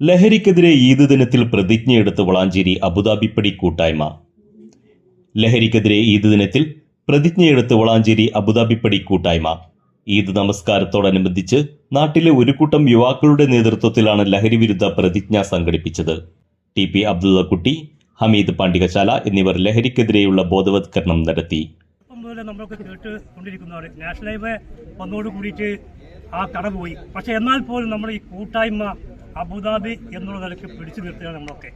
ലഹരിക്കെതിരെ ഈദ് ദിനത്തിൽ പ്രതിജ്ഞയെടുത്ത് വളാഞ്ചേരി അബുദാബിപ്പടി കൂട്ടായ്മ. ലഹരിക്കെതിരെ ഈദ് ദിനത്തിൽ പ്രതിജ്ഞയെടുത്ത് വളാഞ്ചേരി അബുദാബിപ്പടി കൂട്ടായ്മ. ഈദ് നമസ്കാരത്തോടനുബന്ധിച്ച് നാട്ടിലെ ഒരു കൂട്ടം യുവാക്കളുടെ നേതൃത്വത്തിലാണ് ലഹരി വിരുദ്ധ പ്രതിജ്ഞ സംഘടിപ്പിച്ചത്. ടി പി അബ്ദുള്ളക്കുട്ടി ഹമീദ് പാണ്ഡികശാല എന്നിവർ ലഹരിക്കെതിരെയുള്ള ബോധവത്കരണം നടത്തി. നാഷണൽ വന്നോട് ആ കട പോയി. പക്ഷെ എന്നാൽ പോലും നമ്മുടെ ഈ കൂട്ടായ്മ അബുദാബി എന്നുള്ള നിലയ്ക്ക് പിടിച്ചു നിർത്തുക നമ്മളൊക്കെ.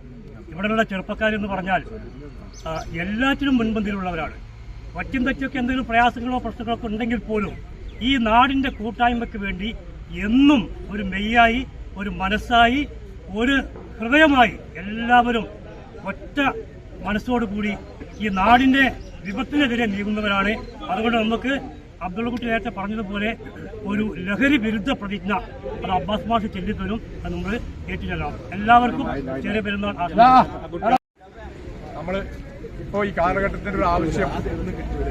ഇവിടെയുള്ള ചെറുപ്പക്കാരെന്ന് പറഞ്ഞാൽ എല്ലാറ്റിനും മുൻപന്തിയിലുള്ളവരാണ്. വറ്റും തെറ്റൊക്കെ എന്തെങ്കിലും പ്രയാസങ്ങളോ പ്രശ്നങ്ങളോ ഒക്കെ ഉണ്ടെങ്കിൽ പോലും ഈ നാടിന്റെ കൂട്ടായ്മയ്ക്ക് വേണ്ടി എന്നും ഒരു മെയ്യായി ഒരു മനസ്സായി ഒരു ഹൃദയമായി എല്ലാവരും ഒറ്റ മനസ്സോടുകൂടി ഈ നാടിന്റെ വിപത്തിനെതിരെ നീങ്ങുന്നവരാണ്. അതുകൊണ്ട് നമുക്ക് അബ്ദുള്ളക്കുട്ടി നേരത്തെ പറഞ്ഞതുപോലെ ഒരു ലഹരി വിരുദ്ധ പ്രതിജ്ഞ അത് അബ്ബാസ് മാഷ് ചെല്ലിത്തരും അത് നമ്മൾ ഏറ്റുചെല്ലാം എല്ലാവർക്കും ചെറിയ പെരുന്നാൾ നമ്മൾ നമ്മൾ ഇപ്പോൾ ഈ കാലഘട്ടത്തിന്റെ ഒരു ആവശ്യം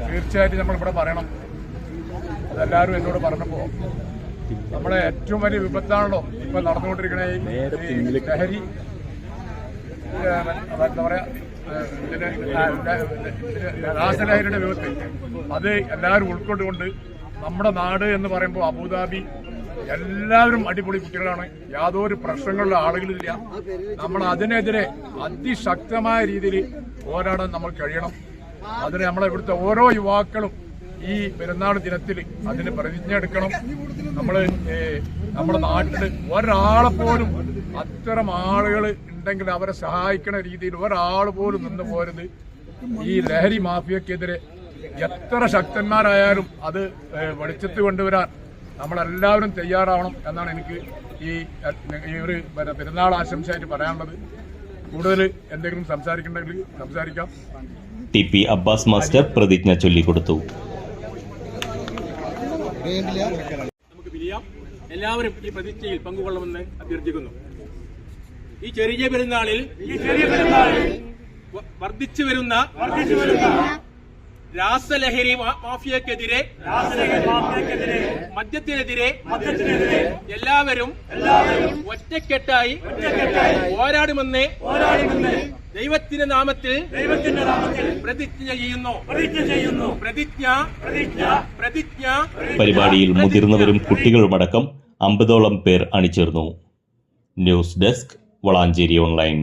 തീർച്ചയായിട്ടും നമ്മൾ ഇവിടെ പറയണം. അതെല്ലാവരും എന്നോട് പറഞ്ഞപ്പോൾ നമ്മളെ ഏറ്റവും വലിയ വിപത്താണല്ലോ ഇപ്പൊ നടന്നുകൊണ്ടിരിക്കണേ ഈ ഈ ലഹരി എന്താ പറയാ ഏഹ്, ഇതിന് ആ, ഇതിന് രാസലഹരിയുടെ വിപത്ത് അത് എല്ലാവരും ഉൾക്കൊണ്ടുകൊണ്ട് നമ്മുടെ നാട് എന്ന് പറയുമ്പോൾ അബുദാബി എല്ലാവരും അടിപൊളി കുട്ടികളാണ്. യാതൊരു പ്രശ്നങ്ങളുള്ള ആളുകളില്ല. നമ്മൾ അതിനെതിരെ അതിശക്തമായ രീതിയിൽ പോരാടാൻ നമ്മൾ കഴിയണം. അതിന് നമ്മളെ ഇവിടുത്തെ ഓരോ യുവാക്കളും ഈ പെരുന്നാൾ ദിനത്തിൽ അതിന് പ്രതിജ്ഞ എടുക്കണം നമ്മൾ നമ്മുടെ നാട്ടിൽ ഒരാളെ പോലും അത്തരം ആളുകൾ ഉണ്ടെങ്കിൽ അവരെ സഹായിക്കുന്ന രീതിയിൽ ഒരാൾ പോലും നിന്ന് പോരുത്. ഈ ലഹരി മാഫിയക്കെതിരെ എത്ര ശക്തന്മാരായാലും അത് വെളിച്ചത്ത് കൊണ്ടുവരാൻ നമ്മളെല്ലാവരും തയ്യാറാവണം എന്നാണ് എനിക്ക് ഈ ഈ ഒരു പെരുന്നാൾ ആശംസയായിട്ട് പറയാനുള്ളത്. കൂടുതൽ എന്തെങ്കിലും സംസാരിക്കണ്ടെങ്കിൽ സംസാരിക്കാം. ടി പി അബ്ബാസ് മാസ്റ്റർ പ്രതിജ്ഞ ചൊല്ലിക്കൊടുത്തു. നമുക്ക് പിരിയാം എല്ലാവരും ഈ പ്രതിജ്ഞയിൽ പങ്കുകൊള്ളുമെന്ന് അഭ്യർത്ഥിക്കുന്നു. ഈ ചെറിയ പെരുന്നാളിൽ ഈ ചെറിയ പെരുന്നാളിൽ വർദ്ധിച്ചു വരുന്ന വർദ്ധിച്ചു വരുന്ന രാസലഹരി മാഫിയക്കെതിരെ രാസലഹരി മാഫിയക്കെതിരെ മദ്യത്തിനെതിരെ എല്ലാവരും എല്ലാവരും ഒറ്റക്കെട്ടായി പോരാടുമെന്ന് ദൈവത്തിന്റെ നാമത്തിൽ ദൈവത്തിന്റെ നാമത്തിൽ പ്രതിജ്ഞ ചെയ്യുന്നു. പ്രതിജ്ഞ ചെയ്യുന്നു. പ്രതിജ്ഞ പ്രതിജ്ഞ പ്രതിജ്ഞ പരിപാടിയിൽ മുതിർന്നവരും കുട്ടികളുമടക്കം അമ്പതോളം പേർ അണിചേർന്നു. News desk Valanchery online